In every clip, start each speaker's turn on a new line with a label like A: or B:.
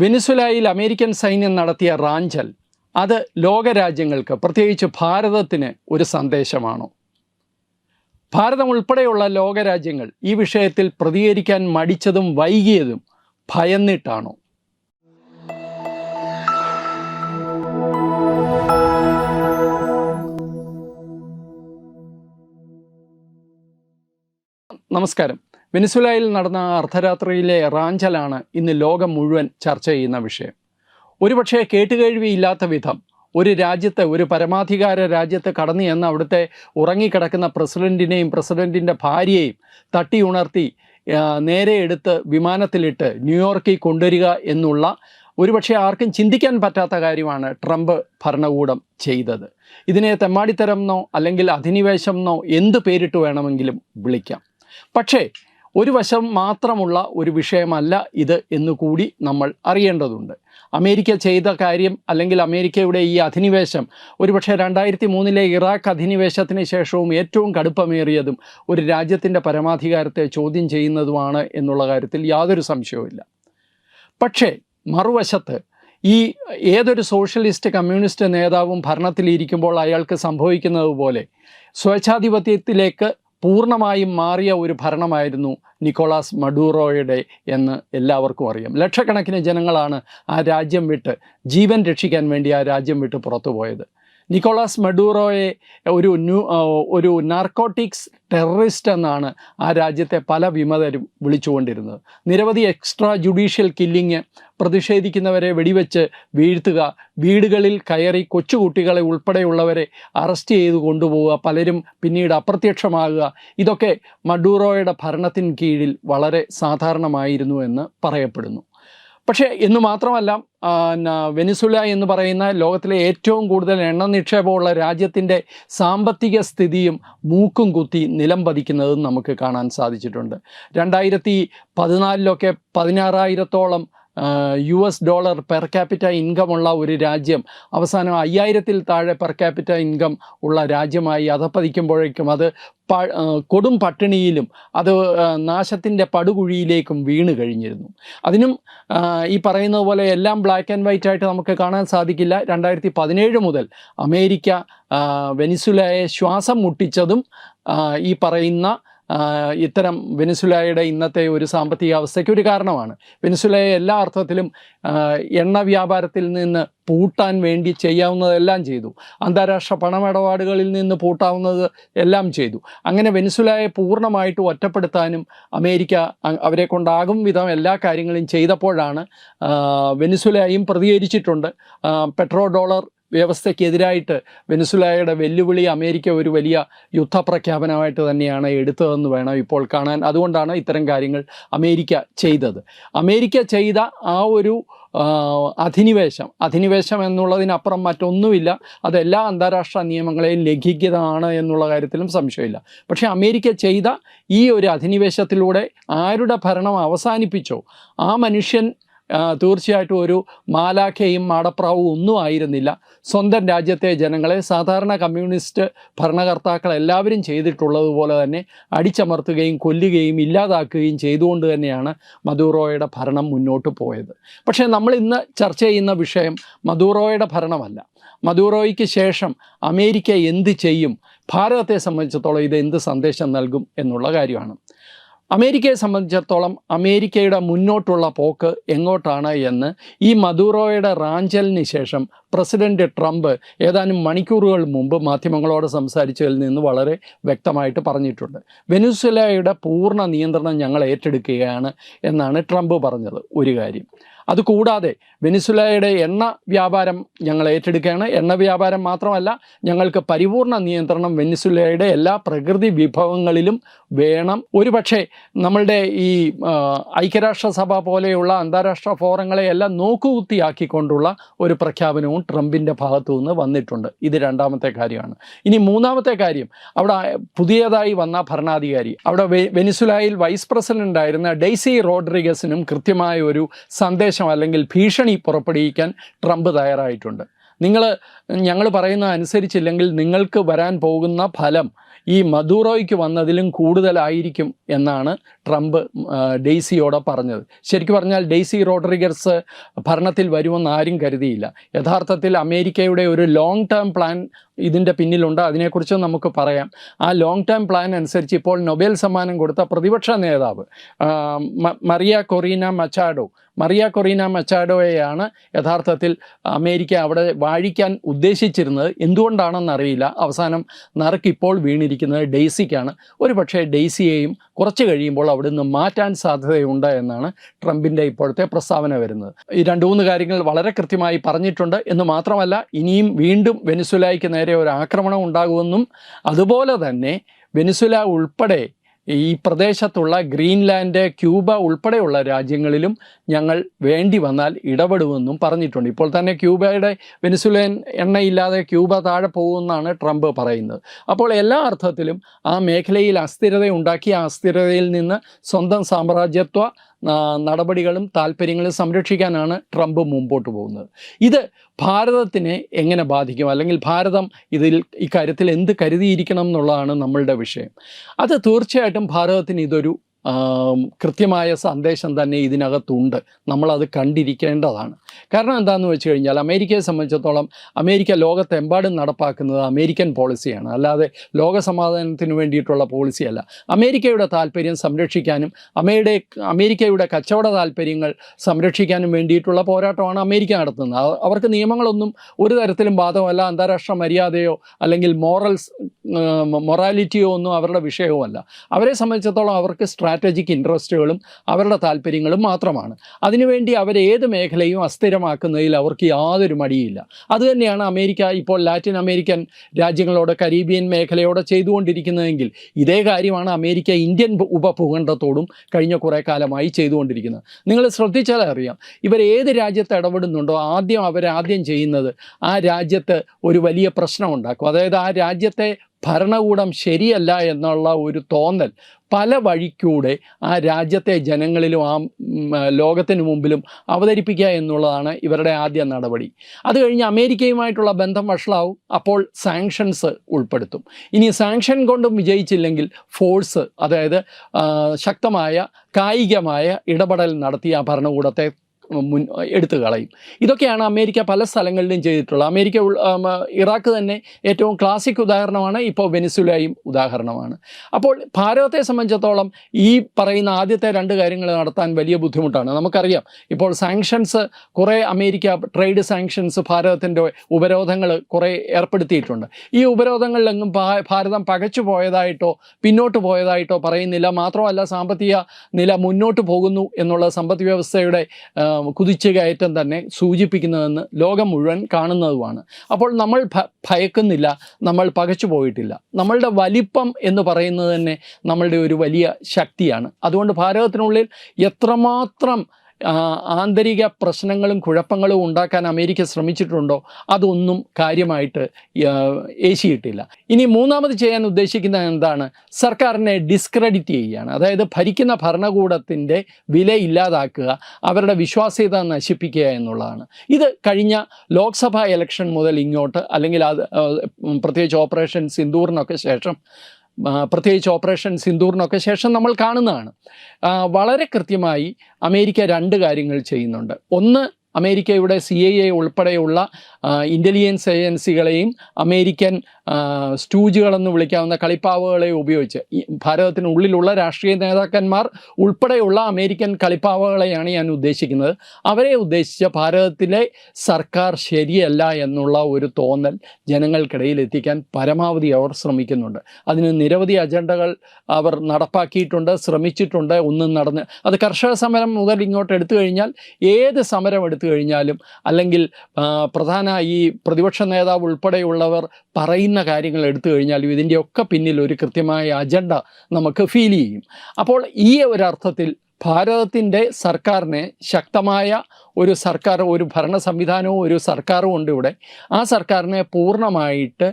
A: വെനിസുലായിൽ American സൈന്യം നടത്തിയ റാഞ്ചൽ അത് ലോകരാജ്യങ്ങൾക്ക് പ്രത്യേകിച്ച് ഭാരതത്തിന് ഒരു സന്ദേശമാണോ? ഭാരതം ഉൾപ്പെടെയുള്ള ലോകരാജ്യങ്ങൾ ഈ വിഷയത്തിൽ പ്രതികരിക്കാൻ മടിച്ചതും വൈകിയതും ഭയന്നിട്ടാണോ? നമസ്കാരം. വെനിസുലയിൽ നടന്ന അർദ്ധരാത്രിയിലെ റാഞ്ചലാണ് ഇന്ന് ലോകം മുഴുവൻ ചർച്ച ചെയ്യുന്ന വിഷയം. ഒരുപക്ഷെ കേട്ടുകേഴ്വിയില്ലാത്ത വിധം ഒരു രാജ്യത്തെ ഒരു പരമാധികാര രാജ്യത്ത് കടന്നു ചെന്ന് അവിടുത്തെ ഉറങ്ങിക്കിടക്കുന്ന പ്രസിഡന്റിനെയും പ്രസിഡന്റിന്റെ ഭാര്യയെയും തട്ടി ഉണർത്തി നേരെ എടുത്ത് വിമാനത്തിലിട്ട് ന്യൂയോർക്കിൽ കൊണ്ടുവരിക എന്നുള്ള ഒരുപക്ഷെ ആർക്കും ചിന്തിക്കാൻ പറ്റാത്ത കാര്യമാണ് ട്രംപ് ഭരണകൂടം ചെയ്തത്. ഇതിനെ തെമ്മാടിത്തരം എന്നോ അല്ലെങ്കിൽ അധിനിവേശം എന്നോ എന്ത് പേരിട്ട് വേണമെങ്കിലും വിളിക്കാം. പക്ഷേ ഒരു വശം മാത്രമുള്ള ഒരു വിഷയമല്ല ഇത് എന്നുകൂടി നമ്മൾ അറിയേണ്ടതുണ്ട്. അമേരിക്ക ചെയ്ത കാര്യം അല്ലെങ്കിൽ അമേരിക്കയുടെ ഈ അധിനിവേശം ഒരുപക്ഷെ രണ്ടായിരത്തി മൂന്നിലെ ഇറാഖ് അധിനിവേശത്തിന് ശേഷവും ഏറ്റവും കടുപ്പമേറിയതും ഒരു രാജ്യത്തിന്റെ പരമാധികാരത്തെ ചോദ്യം ചെയ്യുന്നതുമാണ് എന്നുള്ള കാര്യത്തിൽ യാതൊരു സംശയവുമില്ല. പക്ഷേ മറുവശത്ത് ഈ ഏതൊരു സോഷ്യലിസ്റ്റ് കമ്മ്യൂണിസ്റ്റ് നേതാവും ഭരണത്തിലിരിക്കുമ്പോൾ അയാൾക്ക് സംഭവിക്കുന്നത് പോലെ സ്വേച്ഛാധിപത്യത്തിലേക്ക് പൂർണമായും മാറിയ ഒരു ഭരണമായിരുന്നു നിക്കോളാസ് മഡൂറോയുടെ എന്ന് എല്ലാവർക്കും അറിയാം. ലക്ഷക്കണക്കിന് ജനങ്ങളാണ് ആ രാജ്യം വിട്ട് ജീവൻ രക്ഷിക്കാൻ വേണ്ടി ആ രാജ്യം വിട്ട് പുറത്തു പോയത് നിക്കോളാസ് മഡൂറോയെ ഒരു ഒരു നാർക്കോട്ടിക്സ് ടെററിസ്റ്റ് എന്നാണ് ആ രാജ്യത്തെ പല വിമതരും വിളിച്ചുകൊണ്ടിരുന്നത്. നിരവധി എക്സ്ട്രാ ജുഡീഷ്യൽ കില്ലിങ് പ്രതിഷേധിക്കുന്നവരെ വെടിവെച്ച് വീഴ്ത്തുക വീടുകളിൽ കയറി കൊച്ചുകുട്ടികളെ ഉൾപ്പെടെയുള്ളവരെ അറസ്റ്റ് ചെയ്ത് കൊണ്ടുപോവുക പലരും പിന്നീട് അപ്രത്യക്ഷമാകുക. ഇതൊക്കെ മഡൂറോയുടെ ഭരണത്തിന് കീഴിൽ വളരെ സാധാരണമായിരുന്നു എന്ന് പറയപ്പെടുന്നു. പക്ഷേ എന്ന് മാത്രമല്ല വെനിസുല എന്ന് പറയുന്ന ലോകത്തിലെ ഏറ്റവും കൂടുതൽ എണ്ണ നിക്ഷേപമുള്ള രാജ്യത്തിന്റെ സാമ്പത്തിക സ്ഥിതിയും മൂക്കും കുത്തി നിലം പതിക്കുന്നതും നമുക്ക് കാണാൻ സാധിച്ചിട്ടുണ്ട്. രണ്ടായിരത്തി പതിനാലിലൊക്കെ പതിനാറായിരത്തോളം U S dollar per capita ഉള്ള ഒരു രാജ്യം. അവസാനം അയ്യായിരത്തിൽ താഴെ പെർ ക്യാപിറ്റ ഇൻകം ഉള്ള രാജ്യമായി അധപ്പതിക്കുമ്പോഴേക്കും അത് പ കൊടും പട്ടിണിയിലും അത് നാശത്തിന്റെ പടുകുഴിയിലേക്കും വീണ് കഴിഞ്ഞിരുന്നു. അതിനും ഈ പറയുന്നത് പോലെ എല്ലാം ബ്ലാക്ക് ആൻഡ് വൈറ്റ് ആയിട്ട് നമുക്ക് കാണാൻ സാധിക്കില്ല. രണ്ടായിരത്തി പതിനേഴ് മുതൽ അമേരിക്ക വെനിസുലയെ ശ്വാസം മുട്ടിച്ചതും ഈ പറയുന്ന ഇത്തരം വെനിസുലയുടെ ഇന്നത്തെ ഒരു സാമ്പത്തിക അവസ്ഥയ്ക്ക് ഒരു കാരണമാണ്. വെനിസുലയെ എല്ലാ അർത്ഥത്തിലും എണ്ണ വ്യാപാരത്തിൽ നിന്ന് പൂട്ടാൻ വേണ്ടി ചെയ്യാവുന്നതെല്ലാം ചെയ്തു. അന്താരാഷ്ട്ര പണമിടപാടുകളിൽ നിന്ന് പൂട്ടാവുന്നത് എല്ലാം ചെയ്തു. അങ്ങനെ വെനിസുലയെ പൂർണമായിട്ട് ഒറ്റപ്പെടുത്താനും അമേരിക്ക അവരെ കൊണ്ടാകും വിധം എല്ലാ കാര്യങ്ങളും ചെയ്തപ്പോഴാണ് വെനിസുലയും പ്രതികരിച്ചിട്ടുണ്ട്. പെട്രോ ഡോളർ വ്യവസ്ഥയ്ക്കെതിരായിട്ട് വെനസുലായുടെ വെല്ലുവിളി അമേരിക്ക ഒരു വലിയ യുദ്ധപ്രഖ്യാപനമായിട്ട് തന്നെയാണ് എടുത്തതെന്ന് വേണം ഇപ്പോൾ കാണാൻ. അതുകൊണ്ടാണ് ഇത്തരം കാര്യങ്ങൾ അമേരിക്ക ചെയ്തത്. അമേരിക്ക ചെയ്ത ആ ഒരു അധിനിവേശം അധിനിവേശം എന്നുള്ളതിനപ്പുറം മറ്റൊന്നുമില്ല. അതെല്ലാ അന്താരാഷ്ട്ര നിയമങ്ങളെയും ലംഘിക്കുന്നതാണ് എന്നുള്ള കാര്യത്തിലും സംശയമില്ല. പക്ഷേ അമേരിക്ക ചെയ്ത ഈ ഒരു അധിനിവേശത്തിലൂടെ ആരുടെ ഭരണം അവസാനിപ്പിച്ചോ? ആ മനുഷ്യൻ തീർച്ചയായിട്ടും ഒരു മാലാഖയും മാടപ്രാവും ഒന്നും ആയിരുന്നില്ല. സ്വന്തം രാജ്യത്തെ ജനങ്ങളെ സാധാരണ കമ്മ്യൂണിസ്റ്റ് ഭരണകർത്താക്കൾ എല്ലാവരും ചെയ്തിട്ടുള്ളതുപോലെ തന്നെ അടിച്ചമർത്തുകയും കൊല്ലുകയും ഇല്ലാതാക്കുകയും ചെയ്തുകൊണ്ട് തന്നെയാണ് മദൂറോയുടെ ഭരണം മുന്നോട്ട് പോയത്. പക്ഷേ നമ്മൾ ഇന്ന് ചർച്ച ചെയ്യുന്ന വിഷയം മദൂറോയുടെ ഭരണമല്ല. മദൂറോയ്ക്ക് ശേഷം അമേരിക്ക എന്ത് ചെയ്യും? ഭാരതത്തെ സംബന്ധിച്ചിടത്തോളം ഇത് എന്ത് സന്ദേശം നൽകും എന്നുള്ള കാര്യമാണ്. അമേരിക്കയെ സംബന്ധിച്ചിടത്തോളം അമേരിക്കയുടെ മുന്നോട്ടുള്ള പോക്ക് എങ്ങോട്ടാണ് എന്ന് ഈ മദൂറോയുടെ റാഞ്ചലിന് ശേഷം പ്രസിഡന്റ് ട്രംപ് ഏതാനും മണിക്കൂറുകൾ മുമ്പ് മാധ്യമങ്ങളോട് സംസാരിച്ചതിൽ നിന്ന് വളരെ വ്യക്തമായിട്ട് പറഞ്ഞിട്ടുണ്ട്. വെനുസ്വലയുടെ പൂർണ നിയന്ത്രണം ഞങ്ങൾ ഏറ്റെടുക്കുകയാണ് എന്നാണ് ട്രംപ് പറഞ്ഞത്. ഒരു കാര്യം അതുകൂടാതെ വെനിസുലയുടെ എണ്ണ വ്യാപാരം ഞങ്ങൾ ഏറ്റെടുക്കുകയാണ്. എണ്ണ വ്യാപാരം മാത്രമല്ല ഞങ്ങൾക്ക് പരിപൂർണ നിയന്ത്രണം വെനിസുലയുടെ എല്ലാ പ്രകൃതി വിഭവങ്ങളിലും വേണം. ഒരുപക്ഷെ നമ്മളുടെ ഈ ഐക്യരാഷ്ട്രസഭ പോലെയുള്ള അന്താരാഷ്ട്ര ഫോറങ്ങളെയെല്ലാം നോക്കുകുത്തിയാക്കിക്കൊണ്ടുള്ള ഒരു പ്രഖ്യാപനവും ട്രംപിന്റെ ഭാഗത്തു നിന്ന് വന്നിട്ടുണ്ട്. ഇത് രണ്ടാമത്തെ കാര്യമാണ്. ഇനി മൂന്നാമത്തെ കാര്യം അവിടെ പുതിയതായി വന്ന ഭരണാധികാരി അവിടെ വെനിസുലായിൽ വൈസ് പ്രസിഡന്റ് ആയിരുന്ന ഡെയ്സി റോഡ്രിഗസിനും കൃത്യമായ ഒരു സന്ദേശം അല്ലെങ്കിൽ ഭീഷണി പുറപ്പെടുവിക്കാൻ ട്രംപ് തയ്യാറായിട്ടുണ്ട്. നിങ്ങൾ ഞങ്ങൾ പറയുന്ന അനുസരിച്ചില്ലെങ്കിൽ നിങ്ങൾക്ക് വരാൻ പോകുന്ന ഫലം ഈ മദൂറോയ്ക്ക് വന്നതിലും കൂടുതലായിരിക്കും എന്നാണ് ട്രംപ് ഡെയ്സിയോട് പറഞ്ഞത്. ശരിക്കും പറഞ്ഞാൽ ഡെയ്സി റോഡ്രിഗസ് ഭരണത്തിൽ വരുമെന്ന് ആരും കരുതിയില്ല. യഥാർത്ഥത്തിൽ അമേരിക്കയുടെ ഒരു ലോങ് ടേം പ്ലാൻ ഇതിന്റെ പിന്നിലുണ്ട്. അതിനെക്കുറിച്ച് നമുക്ക് പറയാം. ആ ലോങ് ടേം പ്ലാൻ അനുസരിച്ച് ഇപ്പോൾ നൊബേൽ സമ്മാനം കൊടുത്ത പ്രതിപക്ഷ നേതാവ് Maria Corina Machado. Maria Corina മച്ചാഡോയെയാണ് യഥാർത്ഥത്തിൽ അമേരിക്ക അവിടെ വാഴിക്കാൻ ഉദ്ദേശിച്ചിരുന്നത് എന്തുകൊണ്ടാണെന്നറിയില്ല അവസാനം നറുക്കിപ്പോൾ വീണിരിക്കുന്നത് ഡെയ്സിക്കാണ്. ഒരു പക്ഷേ ഡെയ്സിയെയും കുറച്ച് കഴിയുമ്പോൾ അവിടുന്ന് മാറ്റാൻ സാധ്യതയുണ്ട് എന്നാണ് ട്രംപിന്റെ ഇപ്പോഴത്തെ പ്രസ്താവന വരുന്നത്. ഈ രണ്ട് മൂന്ന് കാര്യങ്ങൾ വളരെ കൃത്യമായി പറഞ്ഞിട്ടുണ്ട്. എന്ന് മാത്രമല്ല ഇനിയും വീണ്ടും വെനിസുലായ്ക്ക് നേരെ ഒരു ആക്രമണം ഉണ്ടാകുമെന്നും അതുപോലെ തന്നെ വെനിസുല ഉൾപ്പെടെ ഈ പ്രദേശത്തുള്ള ഗ്രീൻലാൻഡ് ക്യൂബ ഉൾപ്പെടെയുള്ള രാജ്യങ്ങളിലും ഞങ്ങൾ വേണ്ടി വന്നാൽ ഇടപെടുമെന്നും പറഞ്ഞിട്ടുണ്ട്. ഇപ്പോൾ തന്നെ ക്യൂബയുടെ വെനിസുലൻ എണ്ണയില്ലാതെ ക്യൂബ താഴെ പോകുമെന്നാണ് ട്രംപ് പറയുന്നത്. അപ്പോൾ എല്ലാ അർത്ഥത്തിലും ആ മേഖലയിൽ അസ്ഥിരത ഉണ്ടാക്കി ആ അസ്ഥിരതയിൽ നിന്ന് സ്വന്തം സാമ്രാജ്യത്വ നടപടികളും താല്പര്യങ്ങളും സംരക്ഷിക്കാനാണ് ട്രംപ് മുമ്പോട്ട് പോകുന്നത്. ഇത് ഭാരതത്തിനെ എങ്ങനെ ബാധിക്കും? അല്ലെങ്കിൽ ഭാരതം ഇതിൽ ഇക്കാര്യത്തിൽ എന്ത് കരുതിയിരിക്കണം എന്നുള്ളതാണ് നമ്മളുടെ വിഷയം. അത് തീർച്ചയായിട്ടും ഭാരതത്തിന് ഇതൊരു കൃത്യമായ സന്ദേശം തന്നെ ഇതിനകത്തുണ്ട്. നമ്മളത് കണ്ടിരിക്കേണ്ടതാണ്. കാരണം എന്താണെന്ന് വെച്ച് കഴിഞ്ഞാൽ അമേരിക്കയെ സംബന്ധിച്ചിടത്തോളം അമേരിക്ക ലോകത്തെമ്പാടും നടപ്പാക്കുന്നത് അമേരിക്കൻ പോളിസിയാണ്. അല്ലാതെ ലോക സമാധാനത്തിന് വേണ്ടിയിട്ടുള്ള പോളിസിയല്ല. അമേരിക്കയുടെ താല്പര്യം സംരക്ഷിക്കാനും അമേയുടെ അമേരിക്കയുടെ കച്ചവട താല്പര്യങ്ങൾ സംരക്ഷിക്കാനും വേണ്ടിയിട്ടുള്ള പോരാട്ടമാണ് അമേരിക്ക നടത്തുന്നത്. അവർക്ക് നിയമങ്ങളൊന്നും ഒരു തരത്തിലും ബാധകമല്ല. അന്താരാഷ്ട്ര മര്യാദയോ അല്ലെങ്കിൽ മോറൽസ് മൊറാലിറ്റിയോ ഒന്നും അവരുടെ വിഷയവുമല്ല. അവരെ സംബന്ധിച്ചിടത്തോളം അവർക്ക് സ്ട്രാറ്റജിക് ഇൻട്രസ്റ്റുകളും അവരുടെ താല്പര്യങ്ങളും മാത്രമാണ്. അതിനുവേണ്ടി അവരേത് മേഖലയും അസ്ഥിരമാക്കുന്നതിൽ അവർക്ക് യാതൊരു മടിയില്ല. അതുതന്നെയാണ് അമേരിക്ക ഇപ്പോൾ ലാറ്റിൻ അമേരിക്കൻ രാജ്യങ്ങളോട് കരീബിയൻ മേഖലയോട് ചെയ്തുകൊണ്ടിരിക്കുന്നതെങ്കിൽ ഇതേ കാര്യമാണ് അമേരിക്ക ഇന്ത്യൻ ഉപഭൂഖണ്ഡത്തോടും കഴിഞ്ഞ കുറേ കാലമായി ചെയ്തുകൊണ്ടിരിക്കുന്നത്. നിങ്ങൾ ശ്രദ്ധിച്ചാൽ അറിയാം ഇവർ ഏത് രാജ്യത്ത് ഇടപെടുന്നുണ്ടോ ആദ്യം അവരാദ്യം ചെയ്യുന്നത് ആ രാജ്യത്ത് ഒരു വലിയ പ്രശ്നം ഉണ്ടാക്കും. അതായത് ആ രാജ്യത്തെ ഭരണകൂടം ശരിയല്ല എന്നുള്ള ഒരു തോന്നൽ പല വഴിക്കൂടെ ആ രാജ്യത്തെ ജനങ്ങളിലും ആ ലോകത്തിനു മുമ്പിലും അവതരിപ്പിക്കുക എന്നുള്ളതാണ് ഇവരുടെ ആദ്യ നടപടി. അത് കഴിഞ്ഞ് അമേരിക്കയുമായിട്ടുള്ള ബന്ധം വഷളാവും അപ്പോൾ സാങ്ഷൻസ് ഉൾപ്പെടുത്തും. ഇനി സാങ്ഷൻ കൊണ്ടും വിജയിച്ചില്ലെങ്കിൽ ഫോഴ്സ് അതായത് ശക്തമായ കായികമായ ഇടപെടൽ നടത്തി ആ ഭരണകൂടത്തെ മുൻ എടുത്തു കളയും. ഇതൊക്കെയാണ് അമേരിക്ക പല സ്ഥലങ്ങളിലും ചെയ്തിട്ടുള്ളത്. അമേരിക്ക ഇറാഖ് തന്നെ ഏറ്റവും ക്ലാസിക് ഉദാഹരണമാണ് ഇപ്പോൾ വെനിസുലയും ഉദാഹരണമാണ്. അപ്പോൾ ഭാരതത്തെ സംബന്ധിച്ചിടത്തോളം ഈ പറയുന്ന ആദ്യത്തെ രണ്ട് കാര്യങ്ങൾ നടത്താൻ വലിയ ബുദ്ധിമുട്ടാണ്. നമുക്കറിയാം ഇപ്പോൾ സാങ്ഷൻസ് കുറേ അമേരിക്ക ട്രേഡ് സാങ്ഷൻസ് ഭാരതത്തിന്റെ ഉപരോധങ്ങൾ കുറേ ഏർപ്പെടുത്തിയിട്ടുണ്ട്. ഈ ഉപരോധങ്ങളിലെങ്ങും ഭാരതം പകച്ചു പോയതായിട്ടോ പിന്നോട്ട് പോയതായിട്ടോ പറയുന്നില്ല. മാത്രമല്ല സാമ്പത്തിക നില മുന്നോട്ട് പോകുന്നു എന്നുള്ള സമ്പദ് വ്യവസ്ഥയുടെ ആ, കുതിച്ചുകയറ്റം തന്നെ സൂചിപ്പിക്കുന്നതെന്ന് ലോകം മുഴുവൻ കാണുന്നതുമാണ്. അപ്പോൾ നമ്മൾ ഭയക്കുന്നില്ല നമ്മൾ പകച്ചു പോയിട്ടില്ല. നമ്മളുടെ വലിപ്പം എന്ന് പറയുന്നത് തന്നെ നമ്മളുടെ ഒരു വലിയ ശക്തിയാണ്. അതുകൊണ്ട് ഭാരതത്തിനുള്ളിൽ എത്രമാത്രം ആന്തരിക പ്രശ്നങ്ങളും കുഴപ്പങ്ങളും ഉണ്ടാക്കാൻ അമേരിക്ക ശ്രമിച്ചിട്ടുണ്ടോ? അതൊന്നും കാര്യമായിട്ട് ഏശിയിട്ടില്ല ഇനി മൂന്നാമത് ചെയ്യാൻ ഉദ്ദേശിക്കുന്നത് എന്താണ്? സർക്കാരിനെ ഡിസ്ക്രെഡിറ്റ് ചെയ്യുകയാണ് അതായത് ഭരിക്കുന്ന ഭരണകൂടത്തിന്റെ വില ഇല്ലാതാക്കുക അവരുടെ വിശ്വാസ്യത നശിപ്പിക്കുക എന്നുള്ളതാണ്. ഇത് കഴിഞ്ഞ ലോക്സഭാ ഇലക്ഷൻ മുതൽ ഇങ്ങോട്ട് അല്ലെങ്കിൽ അത് പ്രത്യേകിച്ച് ഓപ്പറേഷൻ സിന്ദൂറിനൊക്കെ ശേഷം പ്രത്യേകിച്ച് ഓപ്പറേഷൻ സിന്ദൂറിനൊക്കെ ശേഷം നമ്മൾ കാണുന്നതാണ്. വളരെ കൃത്യമായി അമേരിക്ക രണ്ട് കാര്യങ്ങൾ ചെയ്യുന്നുണ്ട്. ഒന്ന് അമേരിക്കയുടെ സി ഐ എ ഉൾപ്പെടെയുള്ള ഇന്റലിജൻസ് ഏജൻസികളെയും അമേരിക്കൻ സ്റ്റൂജുകളെന്ന് വിളിക്കാവുന്ന കളിപ്പാവകളെയും ഉപയോഗിച്ച്. ഈ ഭാരതത്തിനുള്ളിലുള്ള രാഷ്ട്രീയ നേതാക്കന്മാർ ഉൾപ്പെടെയുള്ള അമേരിക്കൻ കളിപ്പാവകളെയാണ് ഞാൻ ഉദ്ദേശിക്കുന്നത്. അവരെ ഉദ്ദേശിച്ച് ഭാരതത്തിലെ സർക്കാർ ശരിയല്ല എന്നുള്ള ഒരു തോന്നൽ ജനങ്ങൾക്കിടയിൽ എത്തിക്കാൻ പരമാവധി അവർ ശ്രമിക്കുന്നുണ്ട്. അതിന് നിരവധി അജണ്ടകൾ അവർ നടപ്പാക്കിയിട്ടുണ്ട് ശ്രമിച്ചിട്ടുണ്ട് ഒന്നും നടന്ന്. അത് കർഷക സമരം മുതൽ ഇങ്ങോട്ട് എടുത്തു കഴിഞ്ഞാൽ ഏത് സമരം കഴിഞ്ഞാലും അല്ലെങ്കിൽ പ്രധാന ഈ പ്രതിപക്ഷ നേതാവ് ഉൾപ്പെടെയുള്ളവർ പറയുന്ന കാര്യങ്ങൾ എടുത്തു കഴിഞ്ഞാലും ഇതിന്റെയൊക്കെ പിന്നിൽ ഒരു കൃത്യമായ അജണ്ട നമുക്ക് ഫീൽ ചെയ്യും. അപ്പോൾ ഈ ഒരർത്ഥത്തിൽ ഭാരതത്തിന്റെ സർക്കാരിനെ ശക്തമായ ഒരു സർക്കാർ ഒരു ഭരണ സംവിധാനവും ഒരു സർക്കാരും ഉണ്ട് ഇവിടെ. ആ സർക്കാരിനെ പൂർണമായിട്ട്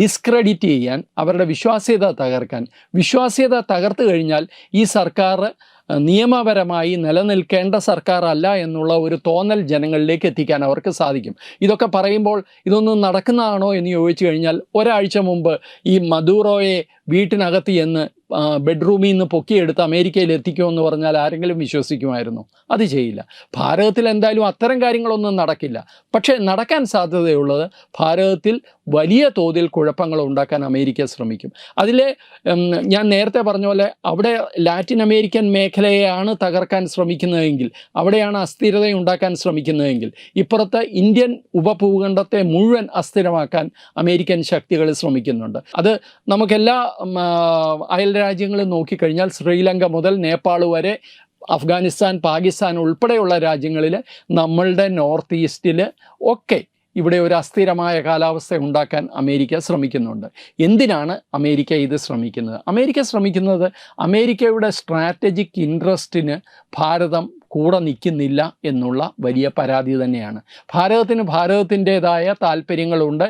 A: ഡിസ്ക്രെഡിറ്റ് ചെയ്യാൻ അവരുടെ വിശ്വാസ്യത തകർക്കാൻ വിശ്വാസ്യത തകർത്തു കഴിഞ്ഞാൽ ഈ സർക്കാർ നിയമപരമായി നിലനിൽക്കേണ്ട സർക്കാരല്ല എന്നുള്ള ഒരു തോന്നൽ ജനങ്ങളിലേക്ക് എത്തിക്കാൻ അവർക്ക് സാധിക്കും. ഇതൊക്കെ പറയുമ്പോൾ ഇതൊന്നും നടക്കുന്നതാണോ എന്ന് ചോദിച്ചു കഴിഞ്ഞാൽ ഒരാഴ്ച മുമ്പ് ഈ മദൂറോയെ വീട്ടിനകത്ത് ചെന്ന് ആ, ബെഡ്റൂമിൽ നിന്ന് പൊക്കിയെടുത്ത് അമേരിക്കയിൽ എത്തിക്കുമെന്ന് പറഞ്ഞാൽ ആരെങ്കിലും വിശ്വസിക്കുമായിരുന്നു. അത് ചെയ്യില്ല. ഭാരതത്തിൽ എന്തായാലും അത്തരം കാര്യങ്ങളൊന്നും നടക്കില്ല. പക്ഷേ നടക്കാൻ സാധ്യതയുള്ളത് ഭാരതത്തിൽ വലിയ തോതിൽ കുഴപ്പങ്ങൾ ഉണ്ടാക്കാൻ അമേരിക്ക ശ്രമിക്കും. അതിലെ ഞാൻ നേരത്തെ പറഞ്ഞ പോലെ അവിടെ ലാറ്റിൻ അമേരിക്കൻ മേഖലയെയാണ് തകർക്കാൻ ശ്രമിക്കുന്നതെങ്കിൽ അവിടെയാണ് അസ്ഥിരത ഉണ്ടാക്കാൻ ശ്രമിക്കുന്നതെങ്കിൽ ഇപ്പുറത്ത് ഇന്ത്യൻ ഉപഭൂഖണ്ഡത്തെ മുഴുവൻ അസ്ഥിരമാക്കാൻ അമേരിക്കൻ ശക്തികൾ ശ്രമിക്കുന്നുണ്ട്. അത് നമുക്കെല്ലാ അയൽ രാജ്യങ്ങളും നോക്കിക്കഴിഞ്ഞാൽ ശ്രീലങ്ക മുതൽ നേപ്പാൾ വരെ അഫ്ഗാനിസ്ഥാൻ പാകിസ്ഥാൻ ഉൾപ്പെടെയുള്ള രാജ്യങ്ങളിൽ നമ്മളുടെ നോർത്ത് ഈസ്റ്റിൽ ഒക്കെ ഇവിടെ ഒരു അസ്ഥിരമായ കാലാവസ്ഥ ഉണ്ടാക്കാൻ അമേരിക്ക ശ്രമിക്കുന്നുണ്ട്. എന്തിനാണ് അമേരിക്ക ഇത് ശ്രമിക്കുന്നത്? അമേരിക്ക ശ്രമിക്കുന്നത് അമേരിക്കയുടെ സ്ട്രാറ്റജിക് ഇൻട്രസ്റ്റിന് ഭാരതം കൂടെ നിൽക്കുന്നില്ല എന്നുള്ള വലിയ പരാതി തന്നെയാണ്. ഭാരതത്തിന് ഭാരതത്തിന്റേതായ താല്പര്യങ്ങളുണ്ട്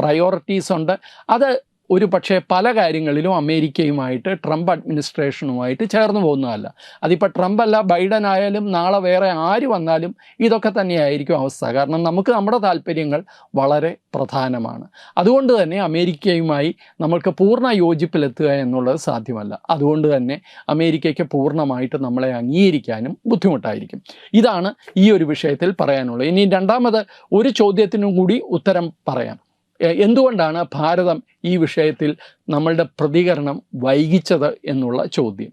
A: പ്രയോറിറ്റീസ് ഉണ്ട്. അത് ഒരു പക്ഷേ പല കാര്യങ്ങളിലും അമേരിക്കയുമായിട്ട് ട്രംപ് അഡ്മിനിസ്ട്രേഷനുമായിട്ട് ചേർന്ന് പോകുന്നതല്ല. അതിപ്പോൾ ട്രംപ് അല്ല ബൈഡൻ ആയാലും നാളെ വേറെ ആര് വന്നാലും ഇതൊക്കെ തന്നെയായിരിക്കും അവസ്ഥ. കാരണം നമുക്ക് നമ്മുടെ താല്പര്യങ്ങൾ വളരെ പ്രധാനമാണ്. അതുകൊണ്ട് തന്നെ അമേരിക്കയുമായി നമ്മൾക്ക് പൂർണ യോജിപ്പിലെത്തുക എന്നുള്ളത് സാധ്യമല്ല. അതുകൊണ്ട് തന്നെ അമേരിക്കയ്ക്ക് പൂർണമായിട്ട് നമ്മളെ അംഗീകരിക്കാനും ബുദ്ധിമുട്ടായിരിക്കും. ഇതാണ് ഈ ഒരു വിഷയത്തിൽ പറയാനുള്ളത്. ഇനി രണ്ടാമത് ഒരു ചോദ്യത്തിനും കൂടി ഉത്തരം പറയാം. എന്തുകൊണ്ടാണ് ഭാരതം ഈ വിഷയത്തിൽ നമ്മളുടെ പ്രതികരണം വൈകിച്ചത് എന്നുള്ള ചോദ്യം?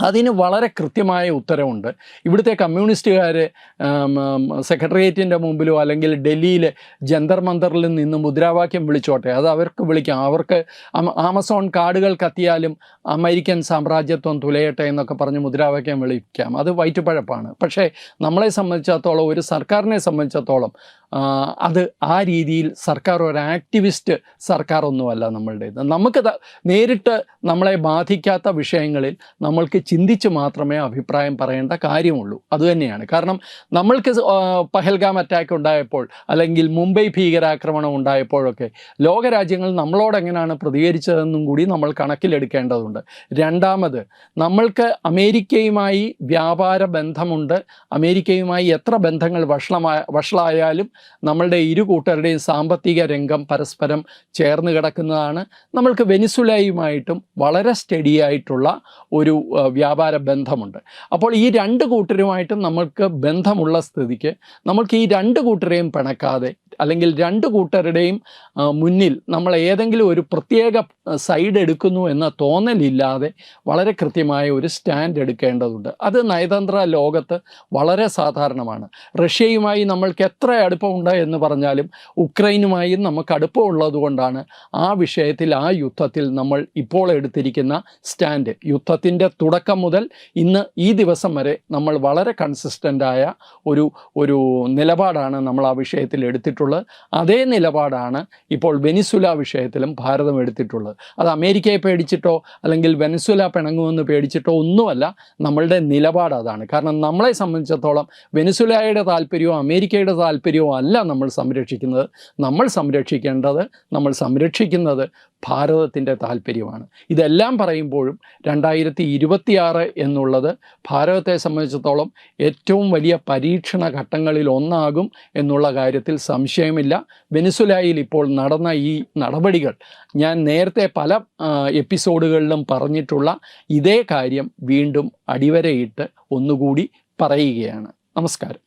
A: അതിന് വളരെ കൃത്യമായ ഉത്തരവുണ്ട്. ഇവിടുത്തെ കമ്മ്യൂണിസ്റ്റുകാർ സെക്രട്ടേറിയറ്റിന്റെ മുമ്പിലോ അല്ലെങ്കിൽ ഡൽഹിയിലെ ജന്തർ മന്ദറിൽ നിന്ന് മുദ്രാവാക്യം വിളിച്ചോട്ടെ. അത് അവർക്ക് വിളിക്കാം. അവർക്ക് ആമസോൺ കാർഡുകൾ കത്തിയാലും അമേരിക്കൻ സാമ്രാജ്യത്വം തുലയട്ടെ എന്നൊക്കെ പറഞ്ഞ് മുദ്രാവാക്യം വിളിക്കാം. അത് വയറ്റുപഴപ്പാണ്. പക്ഷേ നമ്മളെ സംബന്ധിച്ചിടത്തോളം ഒരു സർക്കാരിനെ സംബന്ധിച്ചിടത്തോളം അത് ആ രീതിയിൽ സർക്കാർ ഒരു ആക്ടിവിസ്റ്റ് സർക്കാർ ഒന്നുമല്ല നമ്മളുടേത്. നമുക്ക് നേരിട്ട് നമ്മളെ ബാധിക്കാത്ത വിഷയങ്ങളിൽ നമ്മൾക്ക് ചിന്തിച്ച് മാത്രമേ അഭിപ്രായം പറയേണ്ട കാര്യമുള്ളൂ. അതുതന്നെയാണ് കാരണം നമ്മൾക്ക് പഹൽഗാം അറ്റാക്ക് ഉണ്ടായപ്പോൾ അല്ലെങ്കിൽ മുംബൈ ഭീകരാക്രമണം ഉണ്ടായപ്പോഴൊക്കെ ലോകരാജ്യങ്ങൾ നമ്മളോട് എങ്ങനെയാണ് പ്രതികരിച്ചതെന്നും കൂടി നമ്മൾ കണക്കിലെടുക്കേണ്ടതുണ്ട്. രണ്ടാമത് നമ്മൾക്ക് അമേരിക്കയുമായി വ്യാപാര ബന്ധമുണ്ട്. അമേരിക്കയുമായി എത്ര ബന്ധങ്ങൾ വഷളമായ വഷളായാലും നമ്മളുടെ ഇരു കൂട്ടരുടെയും സാമ്പത്തിക രംഗം പരസ്പരം ചേർന്ന് കിടക്കുന്നതാണ്. നമ്മൾക്ക് വെനിസുലയുമായിട്ടും വളരെ സ്റ്റഡി ആയിട്ടുള്ള ഒരു വ്യാപാര ബന്ധമുണ്ട്. അപ്പോൾ ഈ രണ്ട് കൂട്ടരുമായിട്ടും നമ്മൾക്ക് ബന്ധമുള്ള സ്ഥിതിക്ക് നമ്മൾക്ക് ഈ രണ്ട് കൂട്ടരെയും പിണക്കാതെ അല്ലെങ്കിൽ രണ്ട് കൂട്ടരുടെയും മുന്നിൽ നമ്മൾ ഏതെങ്കിലും ഒരു പ്രത്യേക സൈഡ് എടുക്കുന്നു എന്ന തോന്നലില്ലാതെ വളരെ കൃത്യമായ ഒരു സ്റ്റാൻഡ് എടുക്കേണ്ടതുണ്ട്. അത് നയതന്ത്ര ലോകത്ത് വളരെ സാധാരണമാണ്. റഷ്യയുമായി നമ്മൾക്ക് എത്ര അടുപ്പമുണ്ട് എന്ന് പറഞ്ഞാലും ഉക്രൈനുമായും നമുക്ക് അടുപ്പമുള്ളതുകൊണ്ടാണ് ആ വിഷയത്തിൽ ആ യുദ്ധത്തിൽ നമ്മൾ ഇപ്പോൾ എടുത്തിരിക്കുന്ന സ്റ്റാൻഡ് യുദ്ധത്തിന്റെ തുടക്കം മുതൽ ഇന്ന് ഈ ദിവസം വരെ നമ്മൾ വളരെ കൺസിസ്റ്റന്റായ ഒരു ഒരു നിലപാടാണ് നമ്മൾ ആ വിഷയത്തിൽ എടുത്തിട്ടുള്ളത്. അതേ നിലപാടാണ് ഇപ്പോൾ വെനിസുല വിഷയത്തിലും ഭാരതം എടുത്തിട്ടുള്ളത്. അത് അമേരിക്കയെ പേടിച്ചിട്ടോ അല്ലെങ്കിൽ വെനിസുല പിണങ്ങുമെന്ന് പേടിച്ചിട്ടോ ഒന്നുമല്ല. നമ്മളുടെ നിലപാട് അതാണ്. കാരണം നമ്മളെ സംബന്ധിച്ചിടത്തോളം വെനിസുലയുടെ താല്പര്യവും അമേരിക്കയുടെ താല്പര്യവും അല്ല നമ്മൾ സംരക്ഷിക്കുന്നത്. നമ്മൾ സംരക്ഷിക്കേണ്ടത് നമ്മൾ സംരക്ഷിക്കുന്നത് ഭാരതത്തിന്റെ താല്പര്യമാണ്. ഇതെല്ലാം പറയുമ്പോഴും രണ്ടായിരത്തി ഇരുപത്തിയാറ് എന്നുള്ളത് ഭാരതത്തെ സംബന്ധിച്ചിടത്തോളം ഏറ്റവും വലിയ പരീക്ഷണ ഘട്ടങ്ങളിൽ ഒന്നാകും എന്നുള്ള കാര്യത്തിൽ സംശയമില്ല വെനിസുലായിൽ ഇപ്പോൾ നടന്ന ഈ നടപടികൾ ഞാൻ നേരത്തെ പല എപ്പിസോഡുകളിലും പറഞ്ഞിട്ടുള്ള ഇതേ കാര്യം വീണ്ടും അടിവരയിട്ട് ഒന്നുകൂടി പറയുകയാണ്. നമസ്കാരം.